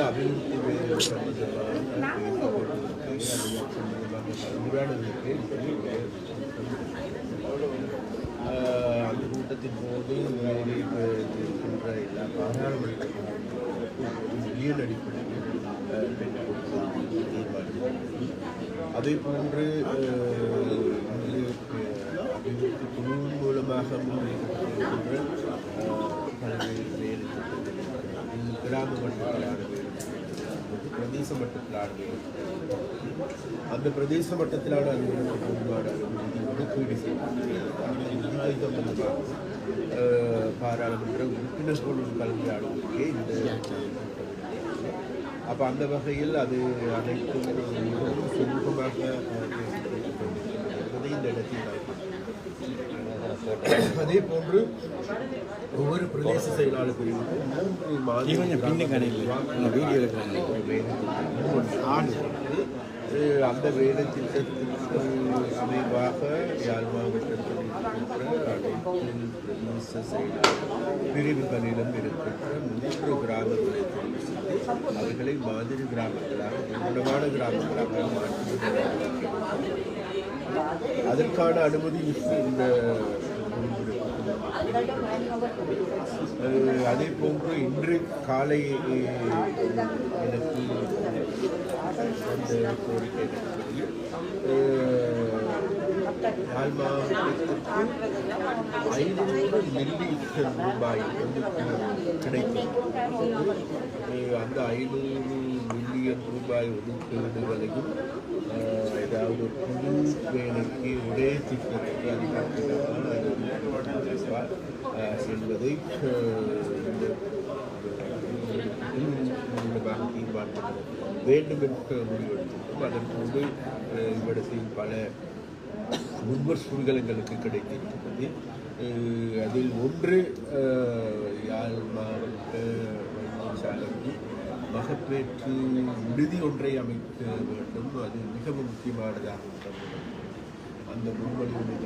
அபிவிருத்தி வேலை சம்பந்தமாக ஆஹ் அந்த கூட்டத்தின் போது உரையிலே இருக்கின்ற எல்லா பாராளுமன்ற உயிர் அடிப்படையில் அதே போன்று அபிவிருத்தி குழுவின் மூலமாக பல்வேறு கிராம மட்டத்தில் ஆடுவேன் பிரதேச மட்டத்தில் ஆடுவேன் அந்த பிரதேச மட்டத்திலான அலுவலகத்துக்கு ஒதுக்கீடு செய்யப்பட்டிருக்கிறது சம்பந்தமாக பாராளுமன்ற உறுப்பினர்களுடன் கலந்துரையாடுவதற்கே இந்த அப்போ அந்த வகையில் அது அனைத்தும் மிகவும் சுமூகமாக இந்த இடத்தில். அதே போன்று ஒவ்வொரு பிரதேச செயலாளர் பிரிவுக்கும் மூன்று மாதிரி வீடியோ அஹ் அந்த வேலைத்திட்டத்திற்கு அமைவாக யாழ் மாவட்டத்தில் இருக்கின்ற பிரிவுகளிலும் இருக்கின்ற மூன்று கிராமங்களை அவர்களை மாதிரி கிராமங்களாக உன்னதமான கிராமங்களாக மாற்றி. அதற்கான அனுமதி இந்த அதே போன்று இன்று காலை எனக்கு அந்த கோரிக்கை யாழ் மாவட்டத்திற்கு ஐநூறு மில்லி ரூபாய் வந்து கிடைக்கும் அந்த ஐநூறு மில்லியன் ரூபாய் ஒதுக்கீடுகளையும் ஏதாவது ஒரு புது வேலைக்கு ஒரே திட்டத்துக்கு அதிகமாக செல்வதை அஹ், இந்த மூலமாக தீர்மானிக்கப்பட வேண்டும் என்று முடிவெடுத்திருக்கும் அதன்போது அஹ், இவ்விடத்தில் பல முன்வர்சூல்கள் எங்களுக்கு கிடைத்திருக்கிறது. அதில் ஒன்று யாழ் மாவட்ட வைத்தியசாலைக்கு மகப்பேற்று விடுதி ஒன்றை அமைக்க வேண்டும் அது மிகவும் முக்கியமானதாக உள்ளது. அந்த முன்மொழிவு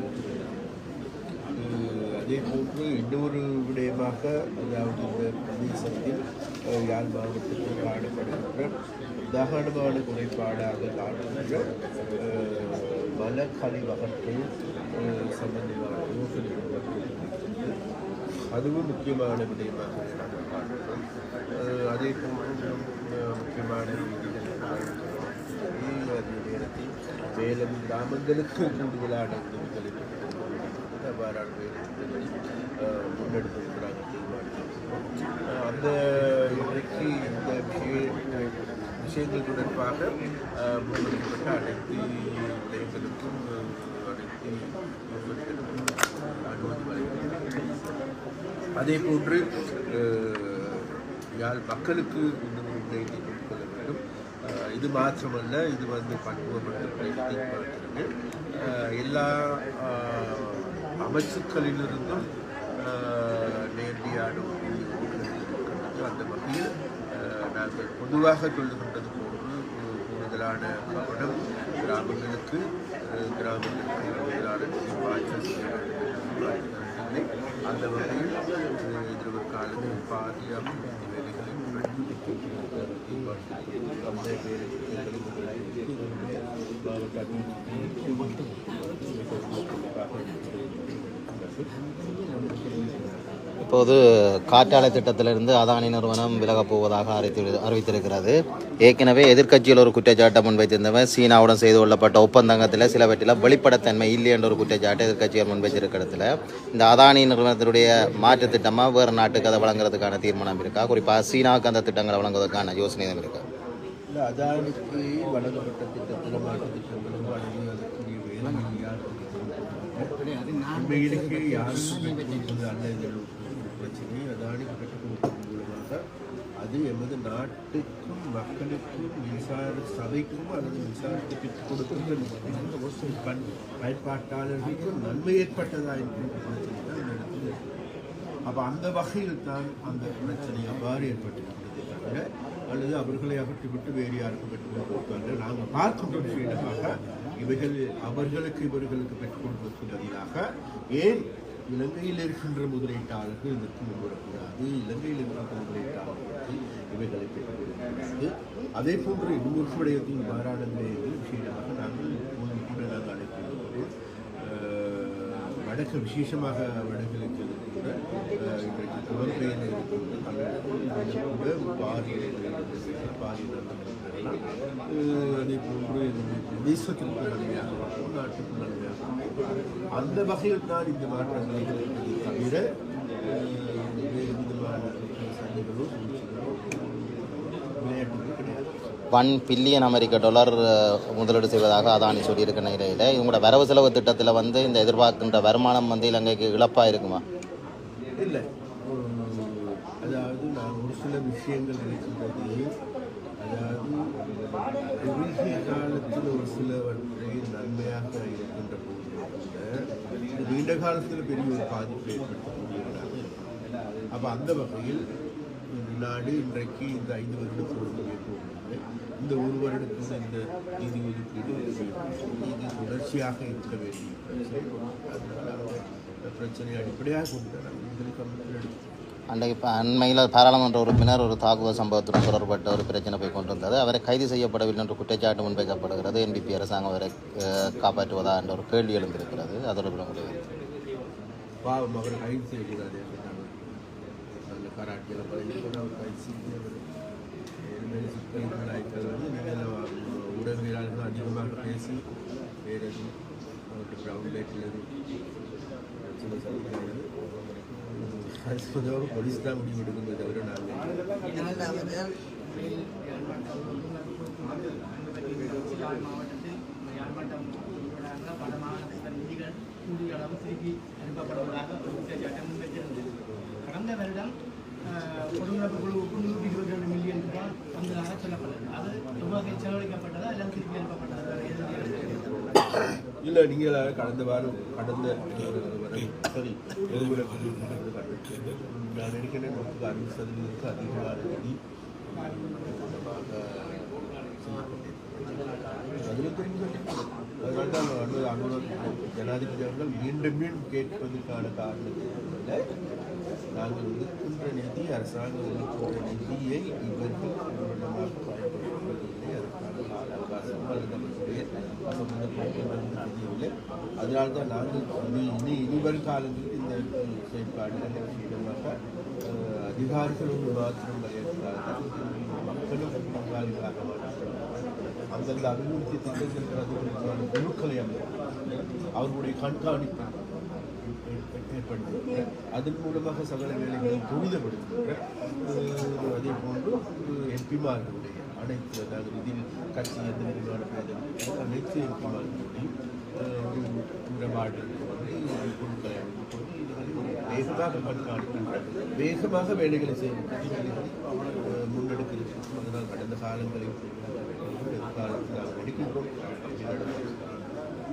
அதே போன்று இன்னொரு விடயமாக அதாவது இந்த பிரதேசத்தில் யாழ் மாவட்டத்தில் காணப்படுகின்ற தகனமான குறைபாடாக காணுகின்ற அஹ், மல கழிவகற்றை சம்பந்தமான யோசனை அதுவும் முக்கியமான விடயமாக நாங்கள் பார்க்கிறோம் அதே போன்று முக்கியமான விதிகள் நேரத்தில் மேலும் கிராமங்களுக்கு கூடுதலான உதவிகளை அவ்வாறான வேலைகளை அந்த இன்றைக்கு இந்த விஷய விஷயங்கள் தொடர்பாக அனைத்து விடயங்களுக்கும் அனைத்து அதே போன்று யாழ் மக்களுக்கு இன்னும் ஒரு விடயத்தை கொண்டுகொள்ள வேண்டும். இது மாத்திரமல்ல இது வந்து பன்முகப்படுத்தப்படுகிறது எல்லா அமைச்சுக்களிலிருந்தும் அஹ், நேரடியான அந்த வகையில் நாங்கள் பொதுவாக சொல்லுகின்றது போன்று கூடுதலான கவனம் கிராமங்களுக்கு கிராமங்களுக்கு கூடுதலான அந்த வகையில் அஹ், எதிர்வரும் காலத்தில் பாதி வேலைகளை தீர்மானித்திருக்கிறோம். அந்த இப்போது காற்றாலை திட்டத்திலிருந்து அதானி நிறுவனம் விலகப் போவதாக அறிவித்து அறிவித்திருக்கிறது. ஏற்கனவே எதிர்க்கட்சியில் ஒரு குற்றச்சாட்டை முன்வைத்திருந்தவன் சீனாவுடன் செய்து கொள்ளப்பட்ட ஒப்பந்தங்கத்தில் சிலவற்றில் வெளிப்படத்தன்மை இல்லை என்ற ஒரு குற்றச்சாட்டை எதிர்க்கட்சிகள் முன்வைச்சிருக்கிறதுல இந்த அதானி நிறுவனத்தினுடைய மாற்று திட்டமாக வேறு நாட்டுக்கு அதை வழங்குறதுக்கான தீர்மானம் இருக்கா? குறிப்பாக சீனாவுக்கு அந்த திட்டங்களை வழங்குவதற்கான யோசனை தான் இருக்கா? அதானிக்கு வழங்கப்பட்ட திட்டத்தில் மாற்று திட்டங்களும் வழங்குவதற்குரிய வேலை உண்மையிலேயே யாரும் அல்ல இதில் ஒரு பெற்றுக் மூலமாக அது எமது நாட்டுக்கும் மக்களுக்கும் மின்சார சபைக்கும் அல்லது மின்சாரத்தை பெற்றுக் கொடுக்கின்ற பண் பயன்பாட்டாளர்களுக்கும் நன்மை ஏற்பட்டதா என்ற பிரச்சனை தான் இந்த இடத்துல அப்போ அந்த வகையில் தான் அந்த பிரச்சனை அவ்வாறு ஏற்பட்டிருக்கிறது தவிர அல்லது அவர்களை அகற்றிவிட்டு வேறு யாருக்கும் பெற்றுக் கொடுப்பதல்ல நாங்கள் பார்க்கின்ற விஷயமாக இவைகள் அவர்களுக்கு இவர்களுக்கு பெற்றுக் கொடுப்பதற்கு பதிலாக ஏன் இலங்கையில் இருக்கின்ற முதலீட்டாளர்கள் இதற்கு முன்வரக்கூடாது இலங்கையில் இருக்கின்ற முதலீட்டாளர்களுக்கு இவைகளை பெற்றுக் அதே போன்று இன்னொரு விடயத்தின் மாறான விஷயமாக நாங்கள் இப்போது கூட நாங்கள் அழைக்கின்றோம் வடக்கு விசேஷமாக வடகிழக்கு கூட இன்றைக்கு புலம்பெயர்ந்து அதே போன்று தேசத்திற்கு நன்மையாக நாட்டுக்கு நன்மையாக அந்த வகையில் தான் இந்த மாற்றங்களை தவிர ஒன் பில்லியன் அமெரிக்க டாலர் முதலீடு செய்வதாக அதானி சொல்லியிருக்க நிலையில். இவங்களோட வரவு செலவு திட்டத்தில் வந்து இந்த எதிர்பார்க்கின்ற வருமானம் வந்து இலங்கைக்கு இழப்பாக இருக்குமா? இல்லை. அதாவது நான் ஒரு சில விஷயங்கள் நினைக்கின்றது அதாவது குறுகிய காலத்தில் ஒரு சிலவற்றை நன்மையாக இருக்கின்ற போது நீண்ட காலத்தில் பெரிய ஒரு பாதிப்பு ஏற்படுத்தக்கூடியவராக அப்போ அந்த வகையில் நாடு இன்றைக்கு இந்த ஐந்து வருடத்தோடு முடிய போகிறது இந்த ஒரு வருடத்தோடு இந்த நிதி ஒதுக்கீடு இது தொடர்ச்சியாக இருக்க பிரச்சனை அதனால அந்த பிரச்சனையை அடிப்படையாக கொண்டு அன்றைக்கு அண்மையில் பாராளுமன்ற உறுப்பினர் ஒரு தாக்குதல் சம்பவத்துடன் தொடர்பட்ட ஒரு பிரச்சனை போய் கொண்டிருந்தது. அவரை கைது செய்யப்படவில்லை என்ற குற்றச்சாட்டு முன்வைக்கப்படுகிறது. என்பிபி அரசாங்கம் அவரை காப்பாற்றுவதா என்ற ஒரு கேள்வி எழுந்திருக்கிறது. அதோட முடிவு பாவம் கைது செய்யக்கூடாது கராட்டியில் அவர் கைது செய்யக்கூடாது இனிமேல் சிக்கல்கள் ஆய்க்கள் வந்து நீங்கள் உடவியலாளர்கள் அதிகமாக பேசி வேறு எதுவும் அவருக்கு க்ரௌண்ட் லைட்டில் பிரச்சனை அது கொஞ்சம் போலீஸ் தான் முடிவு எடுக்குமே தவிர நாங்கள் மாவட்டத்தில் யாழ்ப்பாட்டம் பல மாவட்டத்தில் நிதிகள் கூடிய அளவு திருப்பி அனுப்பப்படுவதாக முன்வைத்திருந்தது கடந்த வருடம் அஹ், ஒருங்கிணைப்பு குழுவுக்கு நூற்றி இருபத்தி ரெண்டு மில்லியன் ரூபாய் வந்ததாக சொல்லப்பட்டது அது எவ்வளவு செலவழிக்கப்பட்டதா இல்லை திருப்பி அனுப்பப்பட்டதா இல்லை நீங்கள் கடந்த வாரம் கடந்த சரி எதிர்விலக்கு நான் நினைக்கிறேன் நமக்கு அறுபது சதவீதத்துக்கு அதிகமாக நிதி அதில் தெரிந்து அதனால தான் அனு அனுபவம் ஜனாதிபதி அவர்கள் மீண்டும் மீண்டும் கேட்பதற்கான காரணத்தினால நாங்கள் இருக்கின்ற நிதி அரசாங்கம் இருக்கின்ற நிதியை இவர்கள் பூரணமாக பயன்படுத்துவதில்லை. அதற்கான கால அவகாசம் அல்லது அவர்களுடைய சம்பந்தப்பட்ட தெரியவில்லை அதனால நாங்கள் இனி இனி இனி வரும் காலங்களில் இந்த செயற்பாடுகளை விஷயமாக அதிகாரிகளோடு மாத்திரம் வரையறுத்தால்தான் மக்களும் பங்காளிகளாக அந்தந்த அபிவிருத்தி திட்டங்களுக்கு குழுக்களை அமைத்து அவர்களுடைய கண்காணிப்பு ஏற்படுத்துகின்ற அதன் மூலமாக சகல வேலைகளை துரிதப்படுத்துகின்ற அதே போன்று எம்பிமார்களுடைய அனைத்து அதாவது இதில் கட்சி எந்த விதமான அனைத்து எம்பிமார்களுடையும் ஒரு உடன்பாடு குழுக்களை வேகமாக கண்காணிக்கின்ற வேகமாக வேலைகளை செய்யும் முன்னெடுக்கிறது அதனால் கடந்த காலங்களில் எதிர்காலத்தில் நாங்கள் எடுக்கின்றோம்.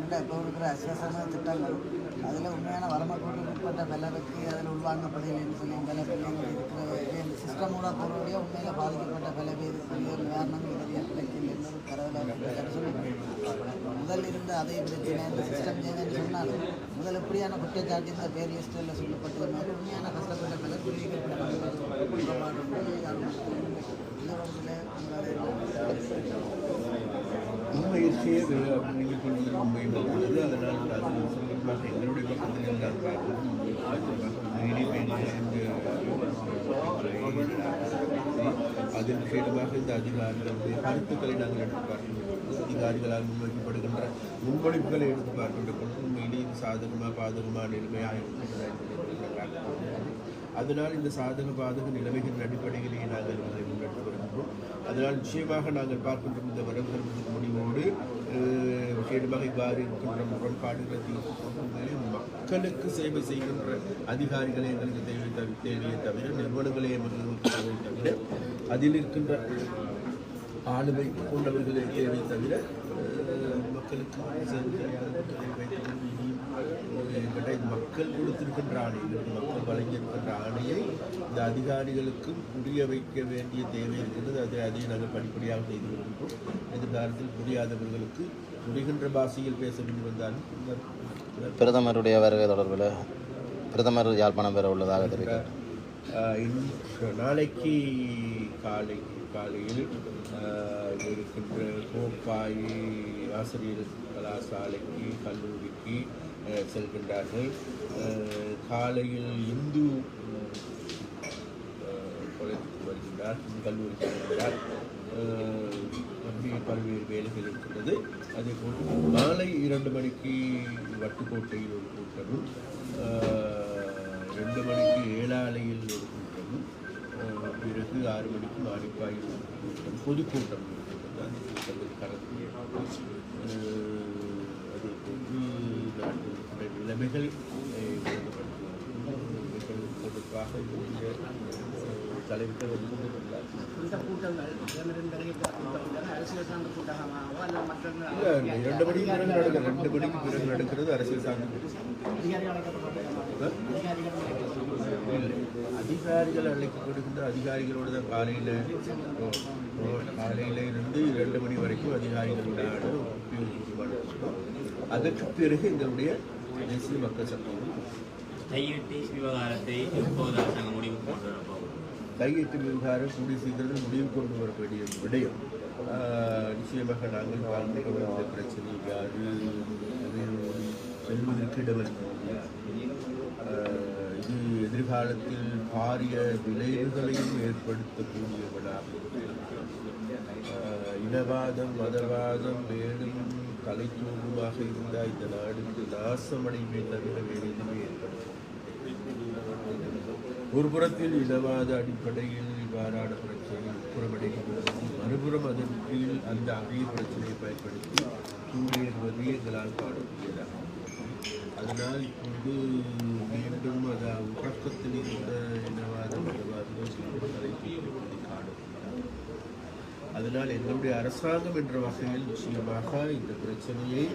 இல்லை இப்போ இருக்கிற அஸ்வசன திட்டங்கள் அதில் உண்மையான வரமக்கூடிய உட்பட்ட விலைக்கு அதில் உள்வாங்கப்படலைன்னு சொல்லி விலை பிள்ளைங்க இருக்கிற இந்த சிஸ்டமோட பொருளுடைய உண்மையில் பாதிக்கப்பட்ட விலை இதுக்குரிய நிவாரணம் நிறைய கிடைக்கல ஒரு பரவலாக சொல்லி முதல் இருந்த அதே பிரச்சனை இந்த சிஸ்டம் சேஞ்சுன்னு சொன்னாலும் முதல் எப்படியான குற்றச்சாட்டு இந்த பேர் லிஸ்டில் சொல்லப்பட்டது மாதிரி உண்மையான கஷ்டப்பட்ட விலை உண்மையிலேயே நீங்கள் சொல்வது உண்மை அதனால் அது எங்களுடைய பக்கத்தில் இருந்தால் அதன் விஷயமாக இந்த அதிகாரிகளுடைய கருத்துக்களை நாங்கள் எடுத்து பார்க்கின்றோம். அதிகாரிகளால் முன்வைக்கப்படுகின்ற முன்மொழிப்புகளை எடுத்து பார்க்கின்ற பொழுது உண்மையிலேயே இது சாதகமாக பாதகமாக நிலைமையாக இருக்கின்றதா அதனால் இந்த சாதக பாதக நிலைமைகளின் அடிப்படையிலேயே நாங்கள் அதை முன்னெடுத்து வருகின்றோம். அதனால் நிச்சயமாக நாங்கள் பார்க்கின்ற இந்த வரவுகள் முடிவோடு அஹ், இவ்வாறு இருக்கின்ற முரண்பாடுகளை மக்களுக்கு சேவை செய்கின்ற அதிகாரிகளை எங்களுக்கு தேவை தவிர தேவையை தவிர நிறுவனங்களே தேவை தவிர அதில் இருக்கின்ற ஆளுமை கொண்டவர்களே தேவை தவிர மக்களுக்கு சேவை என்கிட்ட இது மக்கள் கொடுத்திருக்கின்ற ஆணை மக்கள் வழங்கியிருக்கின்ற ஆணையை இந்த அதிகாரிகளுக்கும் புரிய வைக்க வேண்டிய தேவை இருக்கிறது. அதை அதை நாங்கள் படிப்படியாக செய்து வருகின்றோம் எதிர்காலத்தில் புரியாதவர்களுக்கு புரிகின்ற பாஷையில் பேச வேண்டி வந்தாலும் இந்த- பிரதமருடைய வருகை தொடர்பில் பிரதமர் யாழ்ப்பாணம் பெற உள்ளதாக தெரிவித்தார் நாளைக்கு காலை காலையில் இருக்கின்ற கோப்பாய் ஆசிரியர் கலாசாலைக்கு கல்லூரிக்கு செல்கின்றார்கள். காலையில் இந்து கொலைக்கு வருகின்றார் கல்லூரிக்கு வருகின்றார். ஆஹ் அப்படி பல்வேறு வேலைகள் இருக்கின்றது. அதே போல் மாலை இரண்டு மணிக்கு வட்டுக்கோட்டையில் ஒரு கூட்டமும் ரெண்டு மணிக்கு ஏழாலையில் ஒரு கூட்டமும் பிறகு ஆறு மணிக்கு மாடிப்பாயில் ஒரு கூட்டம் பொதுக்கூட்டம் இருக்கின்றது. அந்த கூட்டத்தில் கலந்து அதே போன்று நாட்டில் நிலைமைகள் நிலைமைகள் தொடர்பாக இந்த மற்ற இல்ல, இரண்டு மணிக்கு பிறகு நடக்கிறது ரெண்டு மணிக்கு பிறகு நடக்கிறது அரசியல் சார்ந்த அதிகாரிகள் அழைக்கப்படுகின்ற அதிகாரிகளோடு தான் காலையில் காலையில் இருந்து இரண்டு மணி வரைக்கும் அதிகாரிகளோட அதற்கு பிறகு எங்களுடைய தேசிய மக்கள் சட்டம் கையெட்டி விவகாரத்தை எப்போது அரசாங்கம் முடிவுக்கு கொண்டு கையெட்டு விவகாரம் கூடிய சீக்கிரத்தில் முடிவு கொண்டு வர வேண்டிய விடயம். நிச்சயமாக நாங்கள் வாழ்ந்து இந்த பிரச்சனை யாரு அது செல்வதற்கு இடமளிக்கிறது இது எதிர்காலத்தில் பாரிய விளைவுகளையும் ஏற்படுத்தக்கூடியவனாக இனவாதம் மதவாதம் மேலும் தலைத்தூர்வமாக இருந்தால் இந்த நாடுக்கு நாசமடைமே தவிர வேறு எதுவுமே ஏற்படுத்தும் ஒரு புறத்தில் இனவாத அடிப்படையில் இவ்வாறான பிரச்சனை உட்புறமடைகிறது மறுபுறம் அதன் கீழ் அந்த அதே பிரச்சனையை பயன்படுத்தி தூரேறுவது எங்களால் பாடக்கூடியதாகும் அதனால் இப்போது மீண்டும் அது உறக்கத்தில் இருந்த இனவாத மதவாதிகள் மீண்டும் அதை அதனால் எங்களுடைய அரசாங்கம் என்ற வகையில் நிச்சயமாக இந்த பிரச்சனையை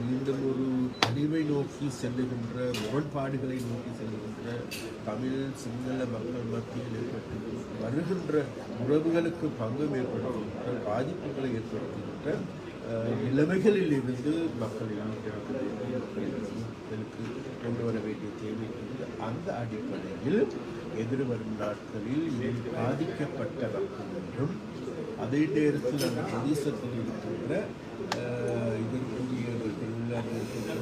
மீண்டும் ஒரு தனிமை நோக்கி செல்லுகின்ற முரண்பாடுகளை நோக்கி செல்லுகின்ற தமிழ் சிங்கள மக்கள் மத்தியில் ஏற்பட்டு வருகின்ற உறவுகளுக்கு பங்கம் ஏற்படுத்துகின்ற பாதிப்புகளை ஏற்படுத்துகின்ற நிலைமைகளில் இருந்து மக்களை மீட்டெடுக்க மக்களுக்கு கொண்டு வர வேண்டிய தேவை அந்த அடிப்படையில் எதிர்வரும் நாட்களில் இதில் பாதிக்கப்பட்ட என்றும் அதே நேரத்தில் அந்த பிரதேசத்தில் இருக்கின்ற அஹ், இதற்குரியவர்கள்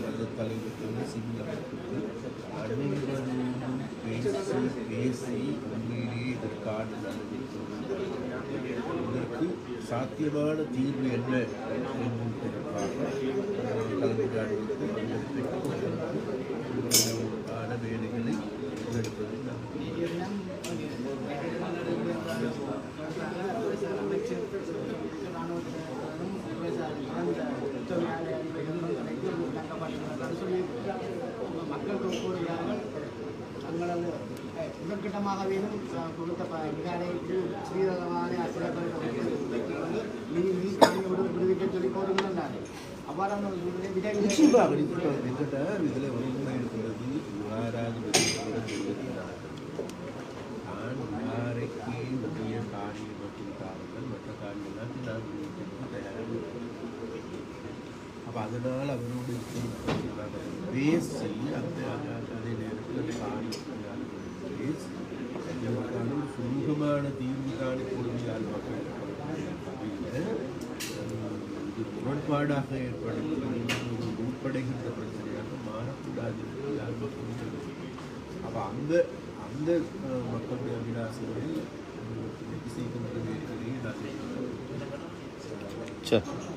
மத தலைவர்கள் சிங்கள மக்கள் அனைவரும் பேசி பேசி உண்மையிலேயே இதற்கான இதற்கு சாத்தியமான தீர்வு என்ன? என்பதற்காக அஹ், கலந்துரையாடலுக்கு அந்த பெற்றோர்களுக்கான அஹ், முதற்கட்டமாகவே கொடுத்த ப- ஸ்ரீரகமான சிறப்பு நீ நீ காணி விடுவிக்க சொல்லி கோருகிறார் அவ்வாறான ஒரு நிச்சயமாக இதில் உண்மை இருக்கிறது நான் மற்றும் காரணங்கள் மற்ற நான் தயாராக அப்போ அதனால் அவரோடு பேசி அந்த அதே நேரத்தில் அந்த பேசி இதற்கான சுமூகமான தீர்வு காண கொடுமையால் மக்கள் இது முரண்பாடாக ஏற்படுத்தி ஒரு உட்படைகின்ற பிரச்சனையாக மாறக்கூடாது யார் மக்களும் அப்போ அந்த அந்த மக்களுடைய அபிலாசைகளை செய்கின்ற வேலைகளை நாங்கள் சரி